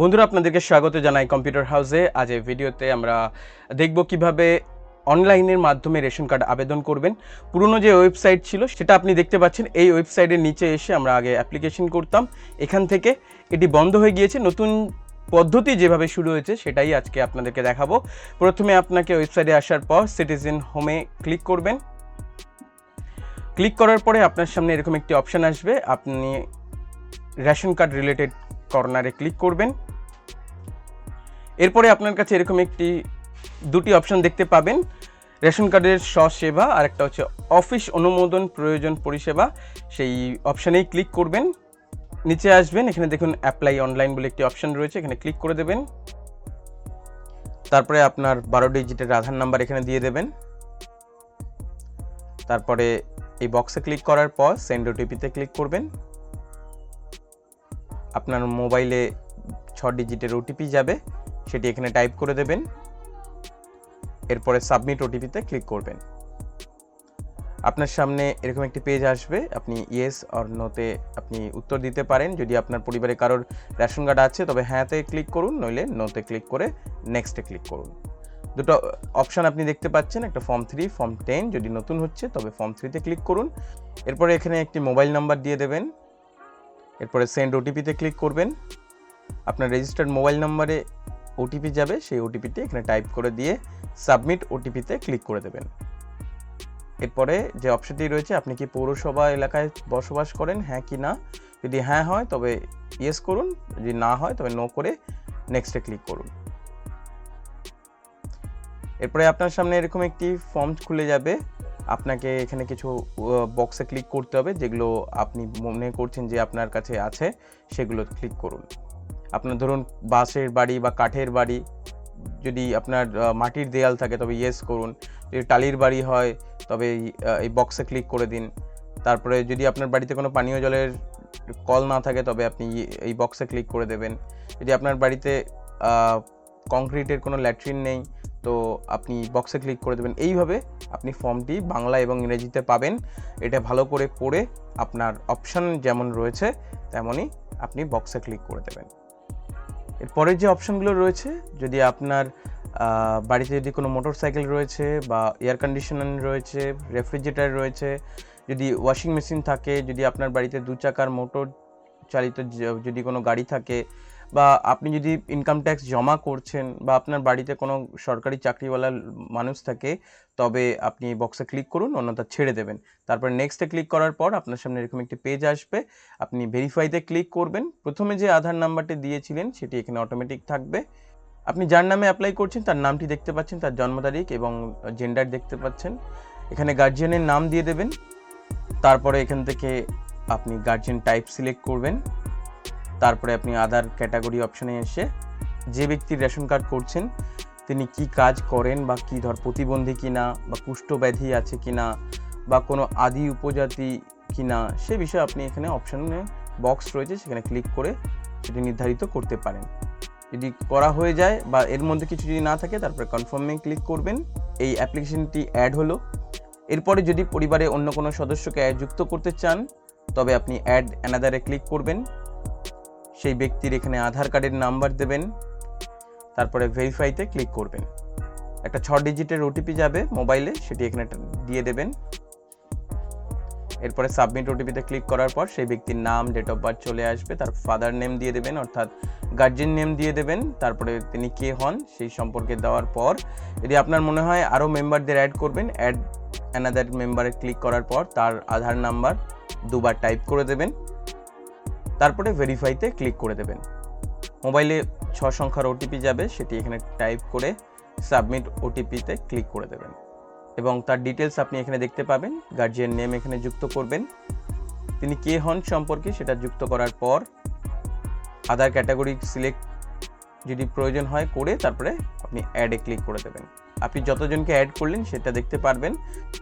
বন্ধুরা, আপনাদেরকে স্বাগত জানাই কম্পিউটার হাউসে আজ এই ভিডিওতে আমরা দেখব কীভাবে অনলাইনের মাধ্যমে রেশন কার্ড আবেদন করবেন। পুরনো যে ওয়েবসাইট ছিল, সেটা আপনি দেখতে পাচ্ছেন। এই ওয়েবসাইটের নিচে এসে আমরা আগে অ্যাপ্লিকেশন করতাম। এখান থেকে এটি বন্ধ হয়ে গিয়েছে। নতুন পদ্ধতি যেভাবে শুরু হয়েছে, সেটাই আজকে আপনাদেরকে দেখাবো। প্রথমে আপনাকে ওয়েবসাইটে আসার পর সিটিজেন হোমে ক্লিক করবেন। ক্লিক করার পরে আপনার সামনে এরকম একটি অপশান আসবে। আপনি রেশন কার্ড রিলেটেড কর্নারে ক্লিক করবেন। এরপরে আপনার কাছে এরকম একটি, দুটি অপশন দেখতে পাবেন। রেশন কার্ডের সেবা আর একটা হচ্ছে অফিস অনুমোদন প্রয়োজন পরিষেবা। সেই অপশানেই ক্লিক করবেন। নিচে আসবেন, এখানে দেখুন অ্যাপ্লাই অনলাইন বলে একটি অপশন রয়েছে, এখানে ক্লিক করে দেবেন। তারপরে আপনার বারো ডিজিটের আধার নাম্বার এখানে দিয়ে দেবেন। তারপরে এই বক্সে ক্লিক করার পর সেন্ড ওটিপিতে ক্লিক করবেন। আপনার মোবাইলে ছ ডিজিটের ওটিপি যাবে, সেটি এখানে টাইপ করে দেবেন। এরপরে সাবমিট ওটিপিতে ক্লিক করবেন। আপনার সামনে এরকম একটি পেজ আসবে, আপনি ইয়েস অর নোতে আপনি উত্তর দিতে পারেন। যদি আপনার পরিবারে কারোর রেশন কার্ড আছে, তবে হ্যাঁতে ক্লিক করুন, নইলে নোতে ক্লিক করে নেক্সটে ক্লিক করুন। দুটো অপশান আপনি দেখতে পাচ্ছেন, একটা ফর্ম থ্রি ফর্ম টেন যদি নতুন হচ্ছে, তবে ফর্ম থ্রিতে ক্লিক করুন। এরপরে এখানে একটি মোবাইল নাম্বার দিয়ে দেবেন। এরপরে সেন্ড ওটিপিতে ক্লিক করবেন। আপনার রেজিস্টার্ড মোবাইল নাম্বারে ওটিপি যাবে, সেই ওটিপিটি এখানে টাইপ করে দিয়ে সাবমিট ওটিপিতে ক্লিক করে দেবেন। এরপরে যে অপশনটি রয়েছে, আপনি কি পৌরসভা এলাকায় বসবাস করেন? হ্যাঁ কি না? যদি হ্যাঁ হয়, তবে ইয়েস করুন। যদি না হয়, তবে নো করে নেক্সটে ক্লিক করুন। এরপরে আপনার সামনে এরকম একটি ফর্ম খুলে যাবে। আপনাকে এখানে কিছু বক্সে ক্লিক করতে হবে যেগুলো আপনি মনে করছেন যে আপনার কাছে আছে সেগুলো ক্লিক করুন। আপনার ধরুন বাঁশের বাড়ি বা কাঠের বাড়ি যদি আপনার মাটির দেয়াল থাকে তবে ইয়েস করুন। যদি টালির বাড়ি হয় তবে এই, বক্সে ক্লিক করে দিন। তারপরে যদি আপনার বাড়িতে কোনো পানীয় জলের কল না থাকে তবে আপনি এই বক্সে ক্লিক করে দেবেন। যদি আপনার বাড়িতে কংক্রিটের কোনো ল্যাট্রিন নেই তো আপনি বক্সে ক্লিক করে দেবেন। এইভাবে আপনি ফর্মটি বাংলা এবং ইংরেজিতে পাবেন। এটা ভালো করে পড়ে আপনার অপশান যেমন রয়েছে, তেমনই আপনি বক্সে ক্লিক করে দেবেন। এরপরের যে অপশনগুলো রয়েছে, যদি আপনার বাড়িতে যদি কোনো মোটর সাইকেল রয়েছে বা এয়ার কন্ডিশনার রয়েছে রেফ্রিজারেটর রয়েছে, যদি ওয়াশিং মেশিন থাকে, যদি আপনার বাড়িতে দু চাকার মোটর চালিত যদি কোনো গাড়ি থাকে বা আপনি যদি ইনকাম ট্যাক্স জমা করছেন বা আপনার বাড়িতে কোনো সরকারি চাকরিওয়ালা মানুষ থাকে, তবে আপনি বক্সে ক্লিক করুন, অন্যথা ছেড়ে দেবেন। তারপর নেক্সটে ক্লিক করার পর আপনার সামনে এরকম একটি পেজ আসবে। আপনি ভেরিফাইতে ক্লিক করবেন। প্রথমে যে আধার নাম্বারটি দিয়েছিলেন, সেটি এখানে অটোমেটিক থাকবে। আপনি যার নামে অ্যাপ্লাই করছেন, তার নামটি দেখতে পাচ্ছেন, তার জন্ম তারিখ এবং জেন্ডার দেখতে পাচ্ছেন। এখানে গার্জিয়ানের নাম দিয়ে দেবেন। তারপরে এখান থেকে আপনি গার্জিয়ান টাইপ সিলেক্ট করবেন। তারপরে আপনি আধার ক্যাটাগরি অপশনে এসে যে ব্যক্তির রেশন কার্ড করছেন, তিনি কি কাজ করেন বা কি ধর প্রতিবন্ধী কিনা বা কুষ্ঠব্যাধি আছে কিনা বা কোনো আদি উপজাতি কিনা, সে বিষয়ে আপনি এখানে অপশনে বক্স রয়েছে, সেখানে ক্লিক করে সেটি নির্ধারিত করতে পারেন। যদি করা হয়ে যায় বা এর মধ্যে কিছু যদি না থাকে, তারপরে কনফার্মে ক্লিক করবেন। এই অ্যাপ্লিকেশনটি অ্যাড হলো। এরপরে যদি পরিবারে অন্য কোনো সদস্যকে যুক্ত করতে চান, তবে আপনি অ্যাড অ্যানাদারে ক্লিক করবেন। সেই ব্যক্তির এখানে আধার কার্ডের নাম্বার দেবেন, তারপরে ভেরিফাইতে ক্লিক করবেন। একটা ছ ডিজিটের ওটিপি যাবে মোবাইলে সেটি এখানে দিয়ে দেবেন। এরপরে সাবমিট ওটিপিতে ক্লিক করার পর সেই ব্যক্তির নাম ডেট অফ বার্থ চলে আসবে, তার ফাদার নেম দিয়ে দেবেন, অর্থাৎ গার্জেন নেম দিয়ে দেবেন। তারপরে তিনি কে হন সেই সম্পর্কে দেওয়ার পর, যদি আপনার মনে হয় আরও মেম্বারদের অ্যাড করবেন অ্যাড অ্যানাদার মেম্বারে ক্লিক করার পর তার আধার নাম্বার দুবার টাইপ করে দেবেন। তারপরে ভেরিফাইতে ক্লিক করে দেবেন। মোবাইলে ছ সংখ্যার ওটিপি যাবে, সেটি এখানে টাইপ করে সাবমিট ওটিপিতে ক্লিক করে দেবেন। এবং তার ডিটেলস আপনি এখানে দেখতে পাবেন গার্জিয়ান নেম এখানে যুক্ত করবেন। তিনি কে হন সম্পর্কে সেটা যুক্ত করার পর আদার ক্যাটাগরি সিলেক্ট যদি প্রয়োজন হয় করে তারপরে আপনি অ্যাডে ক্লিক করে দেবেন। আপনি যতজনকে অ্যাড করলেন সেটা দেখতে পারবেন।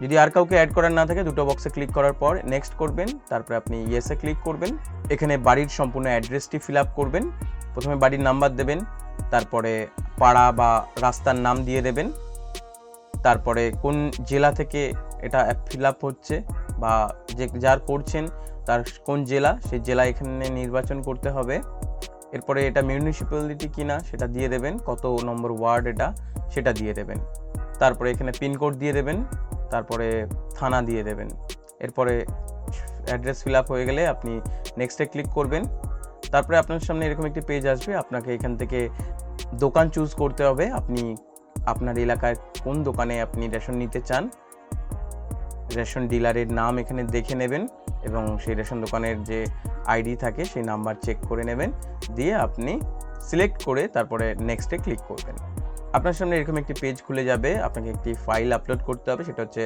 যদি আর কাউকে অ্যাড করার না থাকে, দুটো বক্সে ক্লিক করার পর নেক্সট করবেন, তারপরে আপনি ইয়েসে ক্লিক করবেন। এখানে বাড়ির সম্পূর্ণ অ্যাড্রেসটি ফিল আপ করবেন। প্রথমে বাড়ির নাম্বার দেবেন, তারপরে পাড়া বা রাস্তার নাম দিয়ে দেবেন। তারপরে কোন জেলা থেকে এটা ফিল আপ হচ্ছে বা যে যার করছেন তার কোন জেলা, সেই জেলা এখানে নির্বাচন করতে হবে। এরপরে এটা মিউনিসিপ্যালিটি কিনা সেটা দিয়ে দেবেন, কত নম্বর ওয়ার্ড এটা সেটা দিয়ে দেবেন। তারপরে এখানে পিনকোড দিয়ে দেবেন, তারপরে থানা দিয়ে দেবেন। এরপরে অ্যাড্রেস ফিল আপ হয়ে গেলে আপনি নেক্সটে ক্লিক করবেন। তারপরে আপনার সামনে এরকম একটি পেজ আসবে, আপনাকে এখান থেকে দোকান চুজ করতে হবে। আপনি আপনার এলাকায় কোন দোকানে আপনি রেশন নিতে চান রেশন ডিলারের নাম এখানে দেখে নেবেন। এবং সেই রেশন দোকানের যে আইডি থাকে সেই নাম্বার চেক করে নেবেন, দিয়ে আপনি সিলেক্ট করে তারপরে নেক্সটে ক্লিক করবেন। আপনার সামনে এরকম একটি পেজ খুলে যাবে, আপনাকে একটি ফাইল আপলোড করতে হবে, সেটা হচ্ছে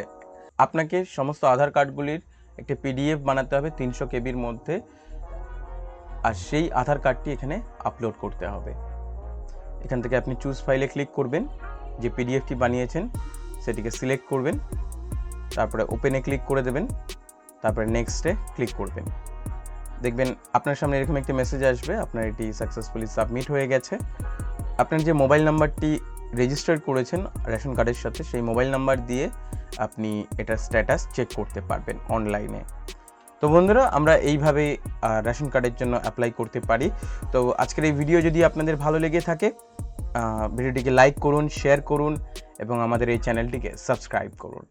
আপনাকে সমস্ত আধার কার্ডগুলির একটি পিডিএফ বানাতে হবে তিনশো কেবির মধ্যে, আর সেই আধার কার্ডটি এখানে আপলোড করতে হবে। এখান থেকে আপনি চুজ ফাইলে ক্লিক করবেন, যে পিডিএফটি বানিয়েছেন, সেটিকে সিলেক্ট করবেন, তারপরে ওপেনে ক্লিক করে দেবেন। তারপরে নেক্সটে ক্লিক করবেন। দেখবেন আপনার সামনে এরকম একটি মেসেজ আসবে, আপনার এটি সাকসেসফুলি সাবমিট হয়ে গেছে। আপনার যে মোবাইল নাম্বারটি রেজিস্টার করেছেন রেশন কার্ডের সাথে, সেই মোবাইল নাম্বার দিয়ে আপনি এটার স্ট্যাটাস চেক করতে পারবেন অনলাইনে তো বন্ধুরা, আমরা এইভাবে রেশন কার্ডের জন্য অ্যাপ্লাই করতে পারি। তো আজকের এই ভিডিও যদি আপনাদের ভালো লেগে থাকে ভিডিওটিকে লাইক করুন শেয়ার করুন, এবং আমাদের এই চ্যানেলটিকে সাবস্ক্রাইব করুন।